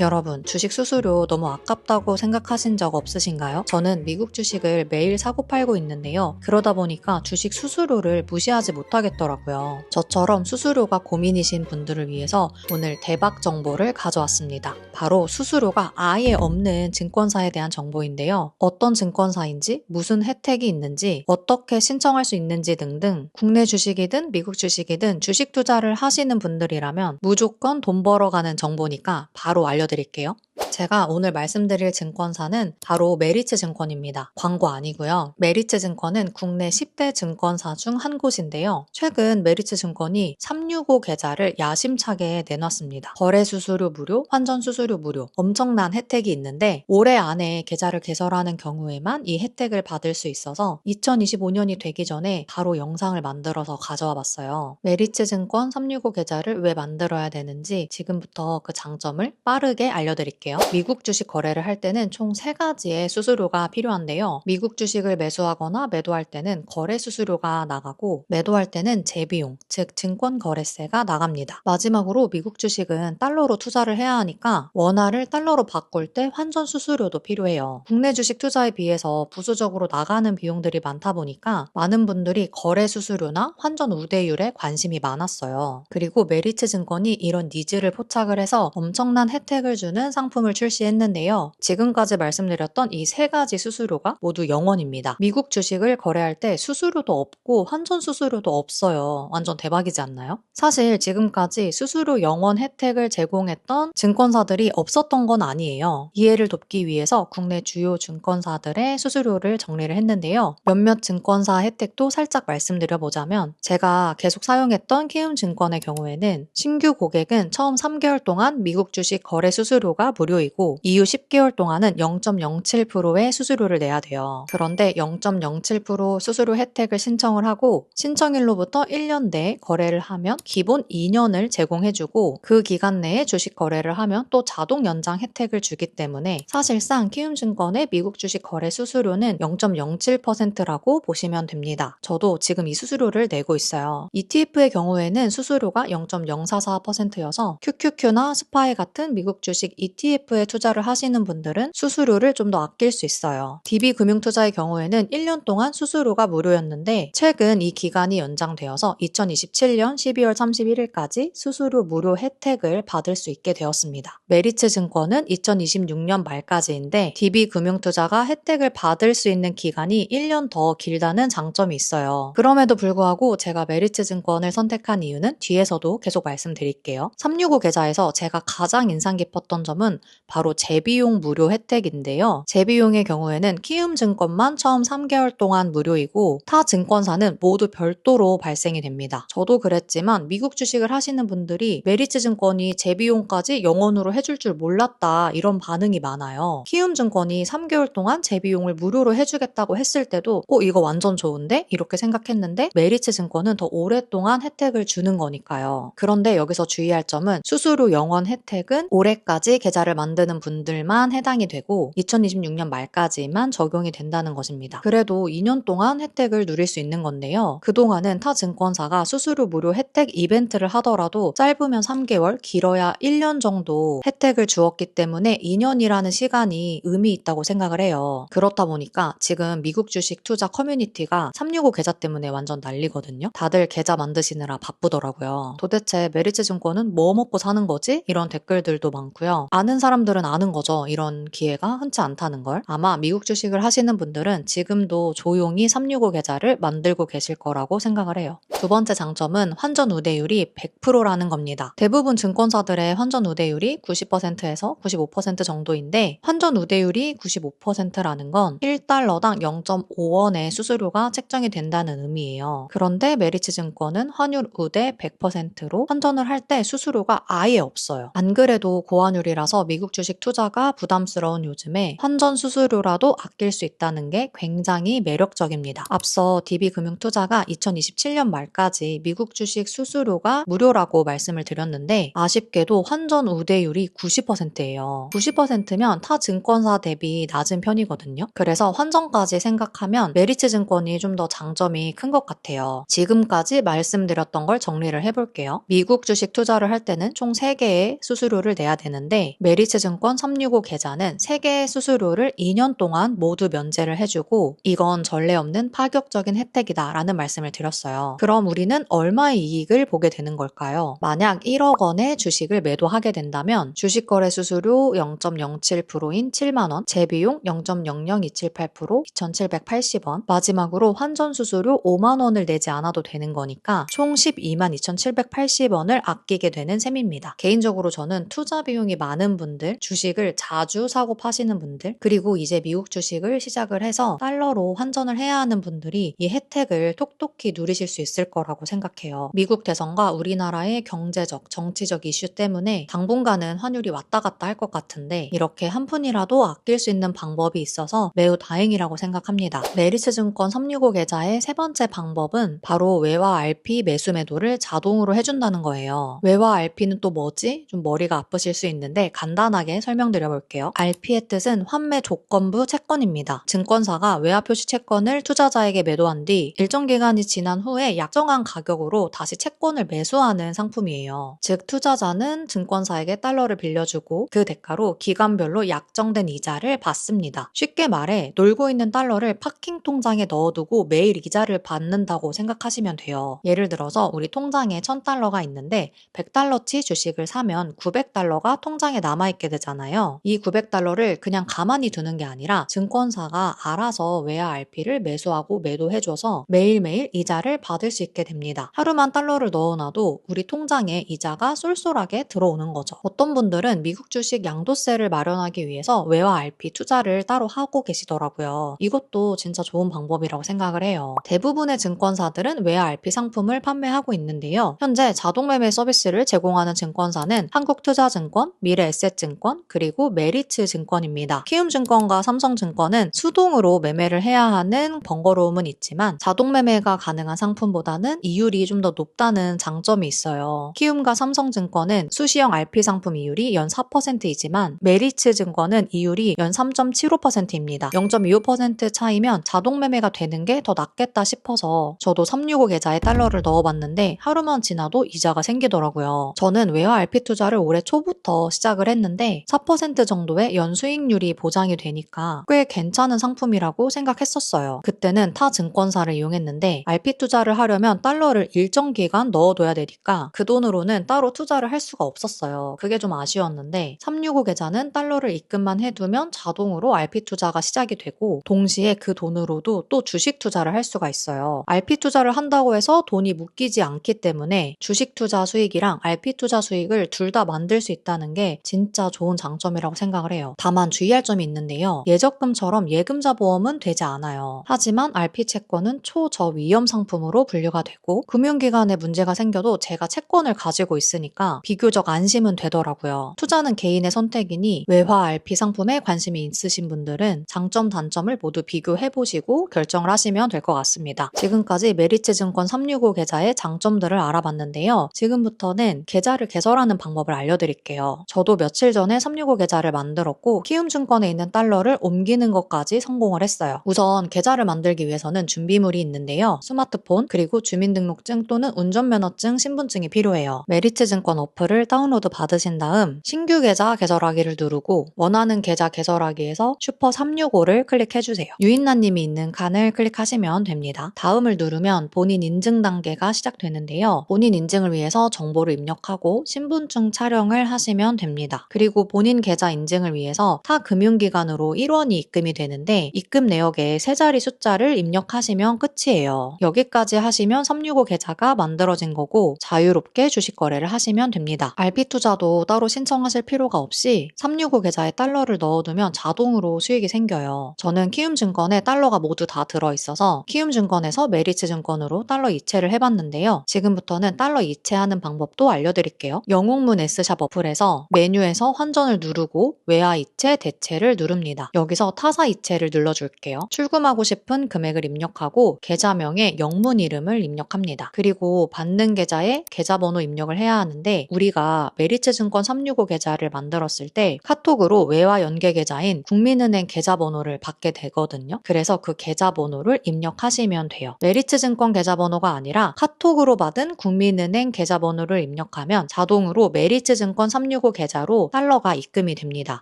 여러분, 주식 수수료 너무 아깝다고 생각하신 적 없으신가요? 저는 미국 주식을 매일 사고 팔고 있는데요. 그러다 보니까 주식 수수료를 무시하지 못하겠더라고요. 저처럼 수수료가 고민이신 분들을 위해서 오늘 대박 정보를 가져왔습니다. 바로 수수료가 아예 없는 증권사에 대한 정보인데요. 어떤 증권사인지, 무슨 혜택이 있는지, 어떻게 신청할 수 있는지 등등 국내 주식이든 미국 주식이든 주식 투자를 하시는 분들이라면 무조건 돈 벌어가는 정보니까 바로 알려 드릴게요. 제가 오늘 말씀드릴 증권사는 바로 메리츠 증권입니다. 광고 아니고요. 메리츠 증권은 국내 10대 증권사 중 한 곳인데요. 최근 메리츠 증권이 365 계좌를 야심차게 내놨습니다. 거래 수수료 무료, 환전 수수료 무료, 엄청난 혜택이 있는데 올해 안에 계좌를 개설하는 경우에만 이 혜택을 받을 수 있어서 2025년이 되기 전에 바로 영상을 만들어서 가져와 봤어요. 메리츠 증권 365 계좌를 왜 만들어야 되는지 지금부터 그 장점을 빠르게 알려드릴게요. 미국 주식 거래를 할 때는 총세 가지의 수수료가 필요한데요. 미국 주식을 매수하거나 매도할 때는 거래 수수료가 나가고 매도할 때는 재비용, 즉 증권 거래세가 나갑니다. 마지막으로 미국 주식은 달러로 투자를 해야 하니까 원화를 달러로 바꿀 때 환전 수수료도 필요해요. 국내 주식 투자에 비해서 부수적으로 나가는 비용들이 많다 보니까 많은 분들이 거래 수수료나 환전 우대율에 관심이 많았어요. 그리고 메리츠 증권이 이런 니즈를 포착을 해서 엄청난 혜택을 주는 상품을 출시했는데요. 지금까지 말씀드렸던 이 세 가지 수수료가 모두 0원입니다. 미국 주식을 거래할 때 수수료도 없고 환전 수수료도 없어요. 완전 대박이지 않나요? 사실 지금까지 수수료 0원 혜택을 제공했던 증권사들이 없었던 건 아니에요. 이해를 돕기 위해서 국내 주요 증권사들의 수수료를 정리를 했는데요. 몇몇 증권사 혜택도 살짝 말씀드려보자면 제가 계속 사용했던 키움증권의 경우에는 신규 고객은 처음 3개월 동안 미국 주식 거래 수수료가 무료 이고 이후 10개월 동안은 0.07%의 수수료를 내야 돼요. 그런데 0.07% 수수료 혜택을 신청을 하고 신청일로부터 1년 내에 거래를 하면 기본 2년을 제공해주고 그 기간 내에 주식 거래를 하면 또 자동 연장 혜택을 주기 때문에 사실상 키움증권의 미국 주식 거래 수수료는 0.07%라고 보시면 됩니다. 저도 지금 이 수수료를 내고 있어요. ETF의 경우에는 수수료가 0.044%여서 QQQ나 스파이 같은 미국 주식 ETF 에 투자를 하시는 분들은 수수료를 좀 더 아낄 수 있어요. DB 금융투자의 경우에는 1년 동안 수수료가 무료였는데 최근 이 기간이 연장되어서 2027년 12월 31일까지 수수료 무료 혜택을 받을 수 있게 되었습니다. 메리츠 증권은 2026년 말까지인데 DB 금융투자가 혜택을 받을 수 있는 기간이 1년 더 길다는 장점이 있어요. 그럼에도 불구하고 제가 메리츠 증권을 선택한 이유는 뒤에서도 계속 말씀드릴게요. 365 계좌에서 제가 가장 인상 깊었던 점은 바로 재비용 무료 혜택인데요. 재비용의 경우에는 키움증권만 처음 3개월 동안 무료이고 타 증권사는 모두 별도로 발생이 됩니다. 저도 그랬지만 미국 주식을 하시는 분들이 메리츠 증권이 재비용까지 영원으로 해줄 줄 몰랐다 이런 반응이 많아요. 키움증권이 3개월 동안 재비용을 무료로 해주겠다고 했을 때도 어 이거 완전 좋은데 이렇게 생각했는데 메리츠 증권은 더 오랫동안 혜택을 주는 거니까요. 그런데 여기서 주의할 점은 수수료 영원 혜택은 올해까지 계좌를 만 드는 분들만 해당이 되고 2026년 말까지만 적용이 된다는 것입니다. 그래도 2년 동안 혜택을 누릴 수 있는 건데요. 그동안은 타 증권사가 수수료 무료 혜택 이벤트를 하더라도 짧으면 3개월, 길어야 1년 정도 혜택을 주었기 때문에 2년이라는 시간이 의미 있다고 생각을 해요. 그렇다 보니까 지금 미국 주식 투자 커뮤니티가 365 계좌 때문에 완전 난리거든요. 다들 계좌 만드시느라 바쁘더라고요. 도대체 메리츠 증권은 뭐 먹고 사는 거지? 이런 댓글들도 많고요. 아는 사람 들은 아는 거죠. 이런 기회가 흔치 않다는 걸. 아마 미국 주식을 하시는 분들은 지금도 조용히 365 계좌를 만들고 계실 거라고 생각을 해요. 두 번째 장점은 환전 우대율이 100%라는 겁니다. 대부분 증권사들의 환전 우대율이 90%에서 95% 정도인데 환전 우대율이 95%라는 건 1달러당 0.5원의 수수료가 책정이 된다는 의미예요. 그런데 메리츠 증권은 환율 우대 100%로 환전을 할 때 수수료가 아예 없어요. 안 그래도 고환율이라서 미국 주식 투자가 부담스러운 요즘에 환전 수수료라도 아낄 수 있다는 게 굉장히 매력적입니다. 앞서 DB 금융투자가 2027년 말까지 미국 주식 수수료가 무료라고 말씀을 드렸는데 아쉽게도 환전 우대율이 90%예요. 90%면 타 증권사 대비 낮은 편이거든요. 그래서 환전까지 생각하면 메리츠 증권이 좀 더 장점이 큰 것 같아요. 지금까지 말씀드렸던 걸 정리를 해볼게요. 미국 주식 투자를 할 때는 총 3개의 수수료를 내야 되는데 메리츠 메리츠증권 365 계좌는 3개의 수수료를 2년 동안 모두 면제를 해주고 이건 전례 없는 파격적인 혜택이다 라는 말씀을 드렸어요. 그럼 우리는 얼마의 이익을 보게 되는 걸까요? 만약 1억 원의 주식을 매도하게 된다면 주식거래 수수료 0.07%인 7만 원, 재비용 0.00278% 2,780원, 마지막으로 환전 수수료 5만 원을 내지 않아도 되는 거니까 총 12만 2,780원을 아끼게 되는 셈입니다. 개인적으로 저는 투자 비용이 많은 분들, 주식을 자주 사고 파시는 분들, 그리고 이제 미국 주식을 시작을 해서 달러로 환전을 해야 하는 분들이 이 혜택을 톡톡히 누리실 수 있을 거라고 생각해요. 미국 대선과 우리나라의 경제적, 정치적 이슈 때문에 당분간은 환율이 왔다 갔다 할 것 같은데 이렇게 한 푼이라도 아낄 수 있는 방법이 있어서 매우 다행이라고 생각합니다. 메리츠 증권 365 계좌의 세 번째 방법은 바로 외화 RP 매수 매도를 자동으로 해준다는 거예요. 외화 RP는 또 뭐지? 좀 머리가 아프실 수 있는데 간단 하게 설명드려 볼게요. RP의 뜻은 환매 조건부 채권입니다. 증권사가 외화 표시 채권을 투자자에게 매도한 뒤 일정 기간이 지난 후에 약정한 가격으로 다시 채권을 매수하는 상품이에요. 즉 투자자는 증권사에게 달러를 빌려주고 그 대가로 기간별로 약정된 이자를 받습니다. 쉽게 말해 놀고 있는 달러를 파킹 통장에 넣어두고 매일 이자를 받는다고 생각하시면 돼요. 예를 들어서 우리 통장에 1000달러가 있는데 100달러치 주식을 사면 900달러가 통장에 남아있 게 되잖아요. 이 900달러를 그냥 가만히 두는 게 아니라 증권사가 알아서 외화 RP를 매수하고 매도해줘서 매일매일 이자를 받을 수 있게 됩니다. 하루만 달러를 넣어놔도 우리 통장에 이자가 쏠쏠하게 들어오는 거죠. 어떤 분들은 미국 주식 양도세를 마련하기 위해서 외화 RP 투자를 따로 하고 계시더라고요. 이것도 진짜 좋은 방법이라고 생각을 해요. 대부분의 증권사들은 외화 RP 상품을 판매하고 있는데요. 현재 자동매매 서비스를 제공하는 증권사는 한국투자증권, 미래에셋증권, 그리고 메리츠 증권입니다. 키움증권과 삼성증권은 수동으로 매매를 해야 하는 번거로움은 있지만 자동 매매가 가능한 상품보다는 이율이 좀 더 높다는 장점이 있어요. 키움과 삼성증권은 수시형 RP 상품 이율이 연 4%이지만 메리츠 증권은 이율이 연 3.75%입니다. 0.25% 차이면 자동 매매가 되는 게 더 낫겠다 싶어서 저도 365 계좌에 달러를 넣어봤는데 하루만 지나도 이자가 생기더라고요. 저는 외화 RP 투자를 올해 초부터 시작을 했는데 4% 정도의 연수익률이 보장이 되니까 꽤 괜찮은 상품이라고 생각했었어요. 그때는 타 증권사를 이용했는데 RP 투자를 하려면 달러를 일정 기간 넣어둬야 되니까 그 돈으로는 따로 투자를 할 수가 없었어요. 그게 좀 아쉬웠는데 365 계좌는 달러를 입금만 해두면 자동으로 RP 투자가 시작이 되고 동시에 그 돈으로도 또 주식 투자를 할 수가 있어요. RP 투자를 한다고 해서 돈이 묶이지 않기 때문에 주식 투자 수익이랑 RP 투자 수익을 둘 다 만들 수 있다는 게 진짜 좋은 장점이라고 생각을 해요. 다만 주의할 점이 있는데요. 예적금처럼 예금자 보험은 되지 않아요. 하지만 RP 채권은 초저위험 상품으로 분류가 되고 금융기관에 문제가 생겨도 제가 채권을 가지고 있으니까 비교적 안심은 되더라고요. 투자는 개인의 선택이니 외화 RP 상품에 관심이 있으신 분들은 장점 단점을 모두 비교해 보시고 결정을 하시면 될 것 같습니다. 지금까지 메리츠 증권 365 계좌의 장점들을 알아봤는데요. 지금부터는 계좌를 개설하는 방법을 알려드릴게요. 저도 며칠 전에 365 계좌를 만들었고 키움증권에 있는 달러를 옮기는 것까지 성공을 했어요. 우선 계좌를 만들기 위해서는 준비물이 있는데요. 스마트폰 그리고 주민등록증 또는 운전면허증, 신분증이 필요해요. 메리츠 증권 어플을 다운로드 받으신 다음 신규 계좌 개설하기를 누르고 원하는 계좌 개설하기에서 슈퍼 365를 클릭해주세요. 유인란님이 있는 칸을 클릭하시면 됩니다. 다음을 누르면 본인 인증 단계가 시작되는데요. 본인 인증을 위해서 정보를 입력하고 신분증 촬영을 하시면 됩니다. 그리고 본인 계좌 인증을 위해서 타 금융기관으로 1원이 입금이 되는데 입금 내역에 세 자리 숫자를 입력하시면 끝이에요. 여기까지 하시면 365 계좌가 만들어진 거고 자유롭게 주식 거래를 하시면 됩니다. RP 투자도 따로 신청하실 필요가 없이 365 계좌에 달러를 넣어두면 자동으로 수익이 생겨요. 저는 키움증권에 달러가 모두 다 들어있어서 키움증권에서 메리츠 증권으로 달러 이체를 해봤는데요. 지금부터는 달러 이체하는 방법도 알려드릴게요. 영웅문 S샵 어플에서 메뉴에서 환전을 누르고 외화 이체 대체를 누릅니다. 여기서 타사 이체를 눌러줄게요. 출금하고 싶은 금액을 입력하고 계좌명에 영문 이름을 입력합니다. 그리고 받는 계좌에 계좌번호 입력을 해야 하는데 우리가 메리츠 증권 365 계좌를 만들었을 때 카톡으로 외화 연계 계좌인 국민은행 계좌번호를 받게 되거든요. 그래서 그 계좌번호를 입력하시면 돼요. 메리츠 증권 계좌번호가 아니라 카톡으로 받은 국민은행 계좌번호를 입력하면 자동으로 메리츠 증권 365 계좌로 달러가 입금이 됩니다.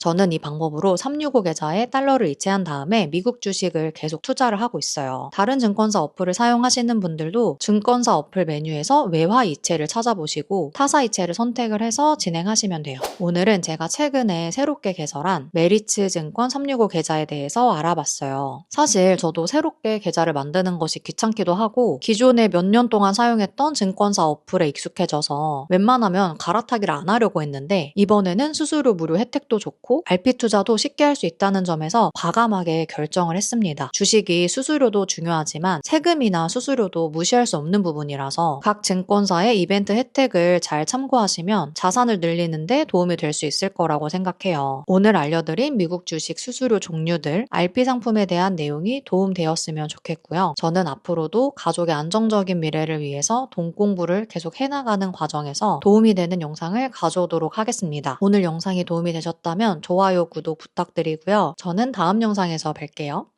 저는 이 방법으로 365 계좌에 달러를 이체한 다음에 미국 주식을 계속 투자를 하고 있어요. 다른 증권사 어플을 사용하시는 분들도 증권사 어플 메뉴에서 외화 이체를 찾아보시고 타사 이체를 선택을 해서 진행하시면 돼요. 오늘은 제가 최근에 새롭게 개설한 메리츠 증권 365 계좌에 대해서 알아봤어요. 사실 저도 새롭게 계좌를 만드는 것이 귀찮기도 하고 기존에 몇 년 동안 사용했던 증권사 어플에 익숙해져서 웬만하면 갈아타기를 안 하려고 했는데 이번에는 수 수료 무료 혜택도 좋고 RP 투자도 쉽게 할 수 있다는 점에서 과감하게 결정을 했습니다. 주식이 수수료도 중요하지만 세금이나 수수료도 무시할 수 없는 부분이라서 각 증권사의 이벤트 혜택을 잘 참고하시면 자산을 늘리는데 도움이 될 수 있을 거라고 생각해요. 오늘 알려드린 미국 주식 수수료 종류들, RP 상품에 대한 내용이 도움되었으면 좋겠고요. 저는 앞으로도 가족의 안정적인 미래를 위해서 돈 공부를 계속 해나가는 과정에서 도움이 되는 영상을 가져오도록 하겠습니다. 오늘 영상이 도움이 되셨다면 좋아요, 구독 부탁드리고요. 저는 다음 영상에서 뵐게요.